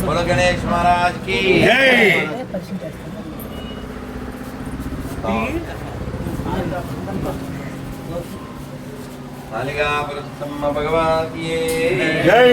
बोलो गणेश महाराज की मालिका ब्रह्म भगवान की జై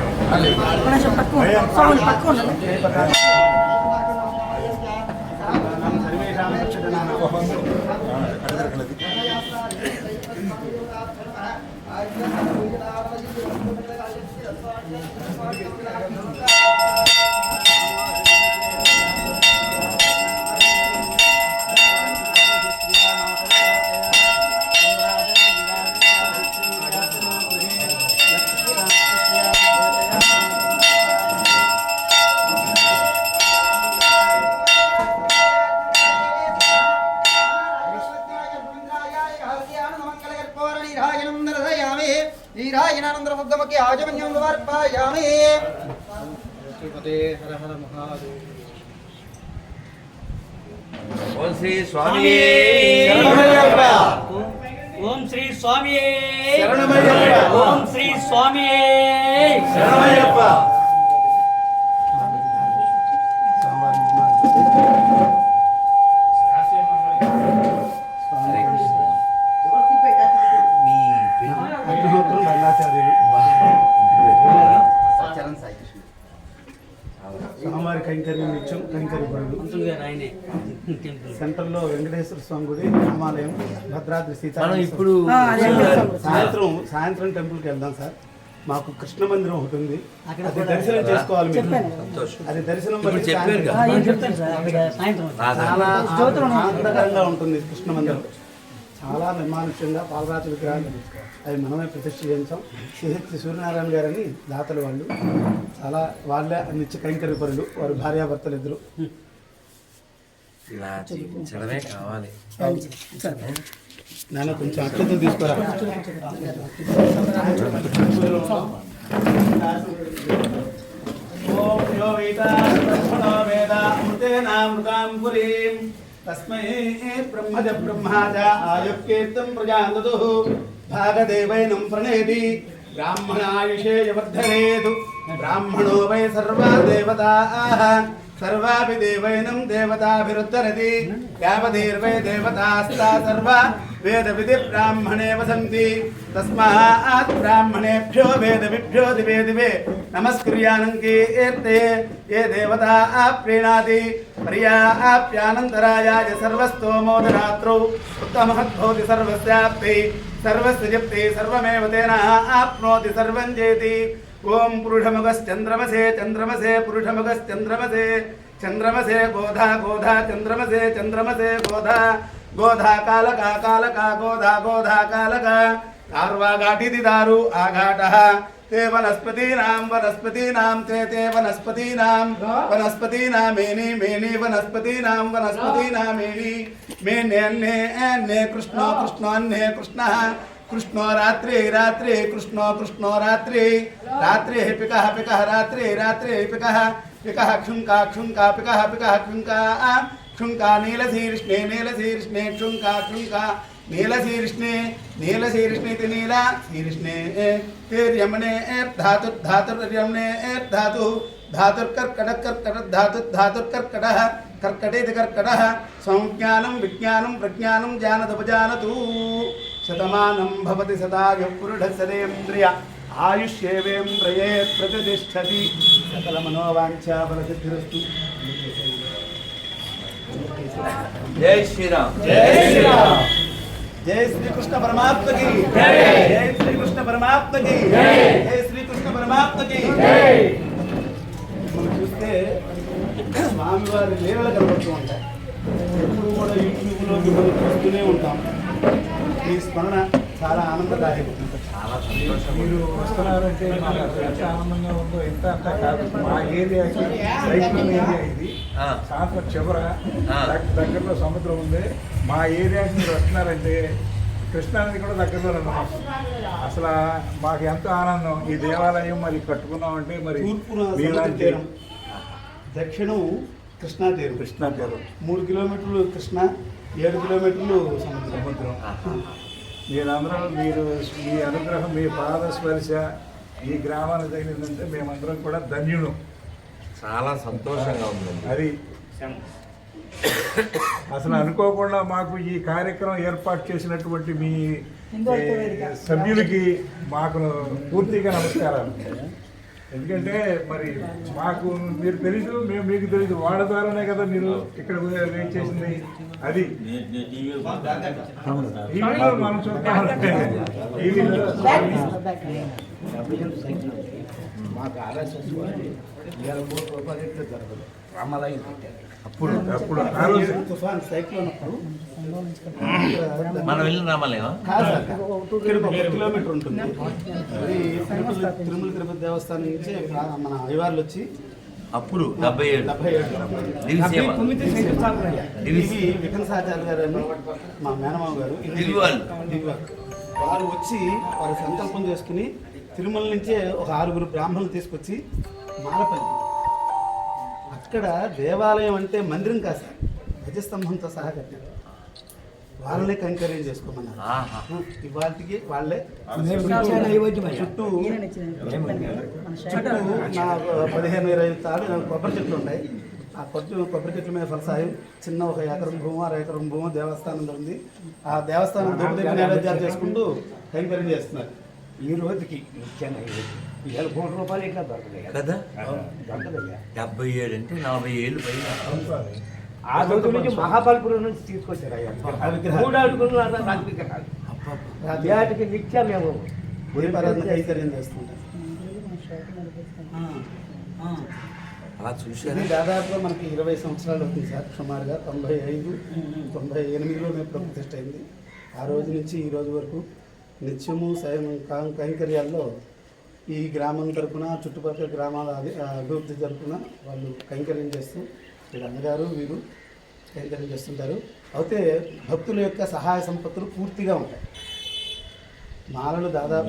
కొంచెం పట్టుకోండి పట్టుకోండి ఈరాయనానందరముద్దమకి ఆజమన్యం సమర్పయామి ఓం శ్రీ స్వామి ఓం శ్రీ స్వామి శరణమయ్యప్ప. ఓం శ్రీ స్వామి శరణమయ్యప్ప హరే కృష్ణ మీ పేరు అగ్నిహోత్రం రంగాచార్యులు స్వామివారి కైంకర్యం నిత్యం కైంకర్య పనులు పంతులు గారు ఆయనే టెంపుల్ సెంటర్లో వెంకటేశ్వర స్వామి గుడి రామాలయం భద్రాద్రి సీతా మనం ఇప్పుడు సాయంత్రం సాయంత్రం టెంపుల్కి వెళ్దాం సార్. మాకు కృష్ణ మందిరం ఒకటి ఉంది. అక్కడ అది దర్శనం చేసుకోవాలి మీరు. సంతోషం. అది దర్శనం చాలా ఆహ్లాదకరంగా ఉంటుంది కృష్ణ మందిరం. చాలా నిర్మానుష్యంగా పాలరాజు విగ్రహాలు అవి మనమే ప్రతిష్ఠ చేయించాం. సిహెచ్ సూర్యనారాయణ గారని దాతలు వాళ్ళు. చాలా వాళ్ళే నిత్య కైంకర్య పరులు. వారి భార్యాభర్తలు ఇద్దరు ఇలా జీవించడమే కావాలి. నాన్న కొంచెం అట్లతో తీసుకురా. తస్మై బ్రహ్మజ బ్రహ్మాజ ఆయుక్కేర్తం ప్రజాందదు భాగదేవైనం ప్రణేతి. బ్రాహ్మణాయుషే వర్ధనేతు. బ్రాహ్మణో వై సర్వా దేవతాః సర్వాపి దేవైనం దేవతాభిరుద్ధరతి. యావదీర్వై దేవతాస్తా సర్వ వేద విధి బ్రాహ్మణే వసంతి తస్మాత్ బ్రాహ్మణేభ్యో వేద విభ్యో దివే దివే. నమస్క్రియానం కీర్తే. ఏ దేవతా ప్రీణాతి పర్యాప్యానంతరాయాయ సర్వస్తోమోదరాత్రౌ ఉత్తమహద్భవతి సర్వస్యాప్తి. సర్వస్య జప్తి సర్వమేవ తేన ఆప్నోతి సర్వం చేతి. ఓం పురుషముగశ్చంద్రమసే చంద్రమసే పురుషముగశ్చంద్రమసే చంద్రమసే గోధా గోధా చంద్రమసే చంద్రమసే గోధా గోధా కాలక కాలక గోధా గోధా కాలక కార్వాఘాటిది దారు ఆఘాట ते वनस्पतीनां वनस्पतीनां ते ते वनस्पतीनां वनस्पतीनामेनि मेनि वनस्पतीनां वनस्पतीनामेनि मेने अन्ये अन्ये कृष्णो कृष्णोऽन्ये कृष्णः कृष्णो रात्रि रात्रि, कृष्णो कृष्णो रात्रि। रात्रिः पिकः पिकः, रात्रि, रात्रिः पिकः। पिकः क्षुङ्का क्षुङ्का, पिकः पिकः क्षुङ्का। क्षुङ्का नीलशीर्ष्णे नीलशीर्ष्णे क्षुङ्का क्षुङ्का। नीलशीर्ष्णे नीलशीर्ष्णेति नीला शीर्ष्णे धातु धातुर्यमणे धातु। धातुर्कर्कटः कर्कट धातु धातुर्कर्कटः कर्कटेति कर्कटः। संज्ञानं, विज्ञानं, प्रज्ञानं, जानदुपजानतु। శతమానం భవతి సదాయు పురుఢసరేంద్రియ ఆయుష్యేవేంద్రియే ప్రతిష్టతి. సకల మనోవాంఛా ఫలసిద్ధిరస్తు. జై శ్రీరామ్. జై శ్రీరామ్. జై శ్రీకృష్ణ పరమాత్మకి. జై. జై శ్రీకృష్ణ పరమాత్మకి. జై. జై శ్రీకృష్ణ పరమాత్మకి. జై. మనం చూస్తే స్వామివారి లీలలు కనబడుతూ ఉంటాయి. ఎప్పుడు కూడా యూట్యూబ్లో మిమ్మల్ని చూస్తూనే ఉంటాం. ఈ స్మరణ చాలా ఆనందదాయకం. చాలా సంతోషం మీరు వస్తున్నారంటే మాకు ఎంత ఆనందంగా ఉందో ఎంత అంత కాదు. మా ఏరియాకి సైక్లోన్ ఏరియా ఇది. ఆ. సాయంత్రం చివర దగ్గరలో సముద్రం ఉంది. మా ఏరియాకి మీరు వస్తున్నారంటే కృష్ణానది కూడా దగ్గరలో ఉన్నాం అసలు మాకు ఎంత ఆనందం. ఈ దేవాలయం మరి కట్టుకున్నామంటే మరి మీలాంటి దక్షిణం కృష్ణా తీరం. కృష్ణా తీరం. మూడు కిలోమీటర్లు కృష్ణ ఏడు కిలోమీటర్లు సముద్రం. మీరందరూ మీరు మీ అనుగ్రహం మీ పాద స్పర్శ ఈ గ్రామానికి తగిలిందంటే మేమందరం కూడా ధన్యులు. చాలా సంతోషంగా ఉందండి. అది అసలు అనుకోకుండా మాకు ఈ కార్యక్రమం ఏర్పాటు చేసినటువంటి మీ సభ్యులకి మాకు పూర్తిగా నమస్కారాలు. ఎందుకంటే మరి మాకు మీరు తెలీదు మేము మీకు తెలీదు వాళ్ళ ద్వారానే కదా మీరు ఇక్కడ వెయిట్ చేసింది. అది. టీవీలో మనం చూస్తామంటే టీవీలో మాకు ఆర్ఎస్ఎస్ వేల కోట్ల రూపాయలు ఎట్లా జరగదు. రామాలయం కట్టారు అప్పుడు అప్పుడు తుఫాన్ సైక్లోన్ అప్పుడు మనం వెళ్ళిన రామాలయం. కిలోమీటర్ ఉంటుంది. అది తిరుమల తిరుపతి దేవస్థానం నుంచి మన అయ్యవార్లు వచ్చి అప్పుడు డెబ్బై ఏడు. వికనసాచార్య గారు అని మా మేనమామ గారు. వారు వచ్చి వారు సంకల్పం చేసుకుని తిరుమల నుంచే ఒక ఆరుగురు బ్రాహ్మణులు తీసుకొచ్చి మాలపల్లి. అక్కడ దేవాలయం అంటే మందిరం కాదు సార్. ధ్వజస్తంభంతో సహా కట్టారు. వాళ్ళనే కంకర్యం చేసుకోమన్నారు. ఇవాళకి వాళ్ళే. చుట్టూ చుట్టూ నా పదిహేను ఇరవై తాడు నాకు కొబ్బరి చెట్లు ఉన్నాయి. ఆ కొట్టు కొబ్బరి చెట్ల మీద ఫలసాయం చిన్న ఒక ఎకరం భూమి అర ఎకరం భూమి దేవస్థానంలో ఉంది. ఆ దేవస్థానం దొరికి నైవేద్యాలు చేసుకుంటూ కైంకర్యం చేస్తున్నారు. ఈ రోజుకి ముఖ్యంగా ఈ రోజు వేల కోట్ల రూపాయలు ఇట్లా దొరకలేదు కదా? దొరకదయ్యా డెబ్బై ఏడు అంటే నలభై ఏళ్ళు పైన. ఆ రోజు నుంచి మహాబలిపురం నుంచి తీసుకొచ్చారు అయ్యా. మూడు అడుగులు వాటికి నిత్యం మేము చూశారు? దాదాపుగా మనకి ఇరవై సంవత్సరాలు అవుతుంది సార్. సుమారుగా తొంభై ఐదు తొంభై ఎనిమిదిలో మేము ప్రతిష్ట అయింది. ఆ రోజు నుంచి ఈ రోజు వరకు నిత్యము కా- కైంకర్యాల్లో ఈ గ్రామం తరపున చుట్టుపక్కల గ్రామాల అభి- అభివృద్ధి తరపున వాళ్ళు కైంకర్యం చేస్తూ వీళ్ళ అన్నగారు వీరు కైంకర్యం చేస్తుంటారు. అయితే భక్తుల యొక్క సహాయ సంపత్తులు పూర్తిగా ఉంటాయి. మాలలు దాదాపు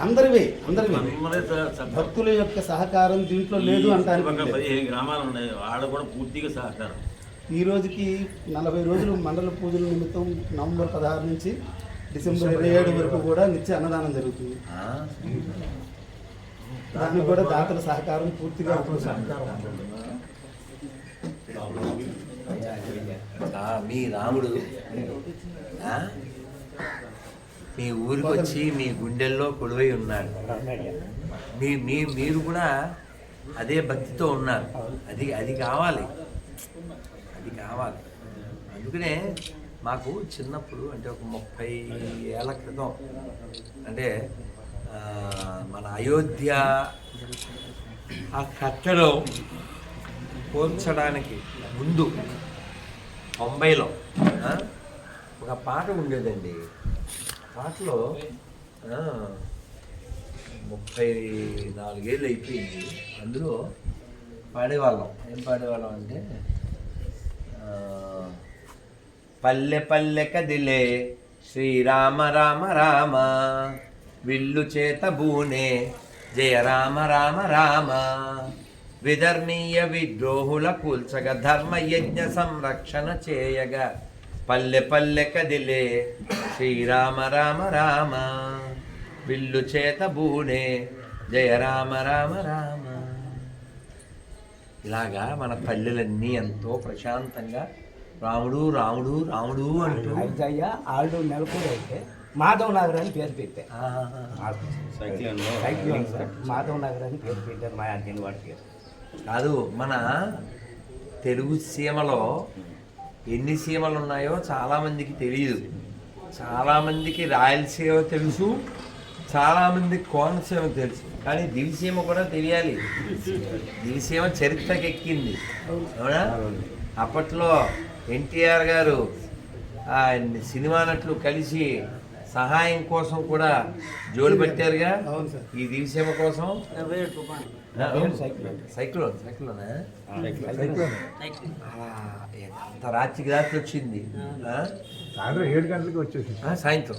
అందరివి అందరివి. భక్తుల యొక్క సహకారం దీంట్లో లేదు. పదిహేను గ్రామాలు ఉన్నాయి. ఆడ కూడా పూర్తిగా సహకారం. ఈ రోజుకి నలభై రోజులు మండల పూజల నిమిత్తం నవంబర్ పదహారు నుంచి డిసెంబర్ ఇరవై ఏడు వరకు కూడా నిత్య అన్నదానం జరుగుతుంది? దానికి కూడా దాతల సహకారం పూర్తిగా మీ రాముడు? మీ ఊరికి వచ్చి మీ గుండెల్లో కొలువై ఉన్నాడు. మీ మీ మీరు కూడా అదే భక్తితో ఉన్నారు. అది అది కావాలి. అది కావాలి. అందుకనే మాకు చిన్నప్పుడు అంటే ఒక ముప్పై ఏళ్ళ క్రితం అంటే మన అయోధ్య ఆ కట్టడం పోల్చడానికి ముందు తొంభైలో ఒక పాట ఉండేదండి. పాటలో ముప్పై నాలుగేళ్ళు అయిపోయింది. అందులో పాడేవాళ్ళం. ఏం పాడేవాళ్ళం అంటే పల్లె పల్లె కదిలే శ్రీరామ రామ రామ విల్లు చేత బూనే జయ రామ రామ రామ. విధర్మీయ విద్రోహుల కూల్చగ ధర్మ యజ్ఞ సంరక్షణ చేయగా పల్లె పల్లె కదిలే శ్రీరామ రామ రామ. విల్లు చేత బూనే జయ రామ రామ రామ. ఇలాగా మన పల్లెలన్నీ ఎంతో ప్రశాంతంగా రాముడు రాముడు రాముడు అంటూ అయ్యా ఆళ్ళు నెలకూరు అయితే మాధవ్ నగర్ అని పేరు పెట్టారు. మాధవ్ నగర్ అని పేరు పెట్టారు మా అర్జున్ వాడి పేరు. కాదు మన తెలుగు సీమలో ఎన్ని సీమలు ఉన్నాయో చాలామందికి తెలియదు చాలామందికి రాయలసీమ తెలుసు చాలామందికి కోనసీమ తెలుసు. కానీ దివిసీమ కూడా తెలియాలి. దివిసీమ చరిత్రకి ఎక్కింది అవునా? అప్పట్లో ఎన్టీఆర్ గారు ఆ సినిమా నటులు కలిసి సహాయం కోసం కూడా జోలు పెట్టారుగా? అవును సార్. ఈ దివిసీమ కోసం? సైక్లోన్. సైక్లోన్? ఎంత రాత్రికి రాత్రి వచ్చింది? సాయంత్రం ఏడు గంటలకి వచ్చేసి ఆ, సాయంత్రం.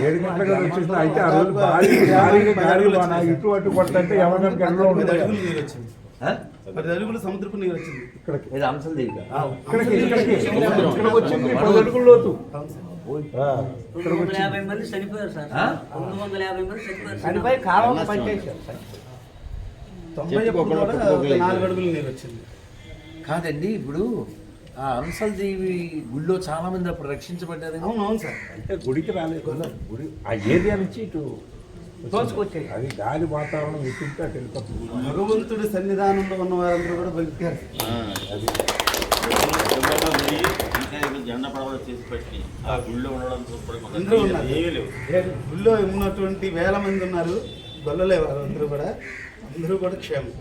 ఏడు గంటలకు వచ్చేసింది. అయితే ఆ రోజు భారీ గాలి వాన ఇటు అటు కొట్టంటే ఎవరికైనా గంటలో? పది అడుగులు సముద్రపు నీరు వచ్చింది ఇక్కడికి. ఇది అంశలదేవి ఇక్కడికి ఇక్కడికి. ఇక్కడికి వచ్చింది పది అడుగుల లోతు. అవును సార్ ఆ, రెండు వందల యాభై మంది చనిపోయారు సార్. ఆ? రెండు వందల యాభై మంది చనిపోయారు సార్. చనిపోయి కాలం పట్టేశారు సార్. తొంభై అప్పుడు కూడా ఒక నాలుగు అడుగులు నీరు వచ్చింది కాదండి ఇప్పుడు ఆ అంశలదేవి గుళ్ళో చాలా మంది అప్పుడు రక్షించబడ్డారు. అవును అవును సార్. అంటే గుడికి రాలేదు. గుడి ఆ ఏరియా నుంచి ఇటు తోసుకొచ్చేది అది గాలి వాతావరణం ఇటు ఉంటే అటు వెళ్ళిపోతుంది. భగవంతుడి సన్నిధానంలో ఉన్న వారందరూ కూడా బలికారు అది. జెండా పడవ చేసి పెట్టి ఆ గుళ్ళో ఉండడం గుళ్ళో ఉన్నటువంటి వేల మంది ఉన్నారు. గొల్లలే వారు అందరూ కూడా. అందరూ కూడా క్షేమం.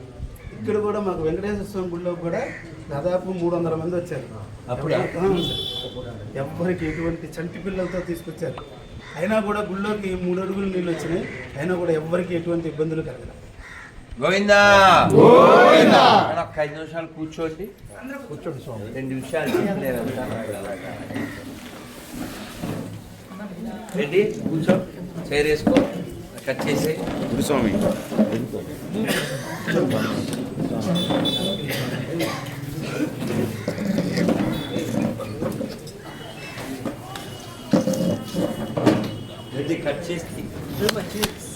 ఇక్కడ కూడా మాకు వెంకటేశ్వర స్వామి గుళ్ళో కూడా దాదాపు మూడు వందల మంది వచ్చారు. అప్పుడా? ఎవ్వరికి ఎటువంటి చంటి పిల్లలతో తీసుకొచ్చారు. అయినా కూడా గుళ్ళోకి మూడు అడుగులు నీళ్ళు వచ్చినాయి. అయినా కూడా ఎవ్వరికి ఎటువంటి ఇబ్బందులు కలగలేదు. గోవిందా! గోవిందా! ఒక్క ఐదు నిమిషాలు కూర్చోండి. కూర్చోండి స్వామి. రెండు విషయాలు. రెడ్డి కూర్చో. చైర్ వేసుకో. కట్ చేసి గురుస్వామి కట్ చేసి.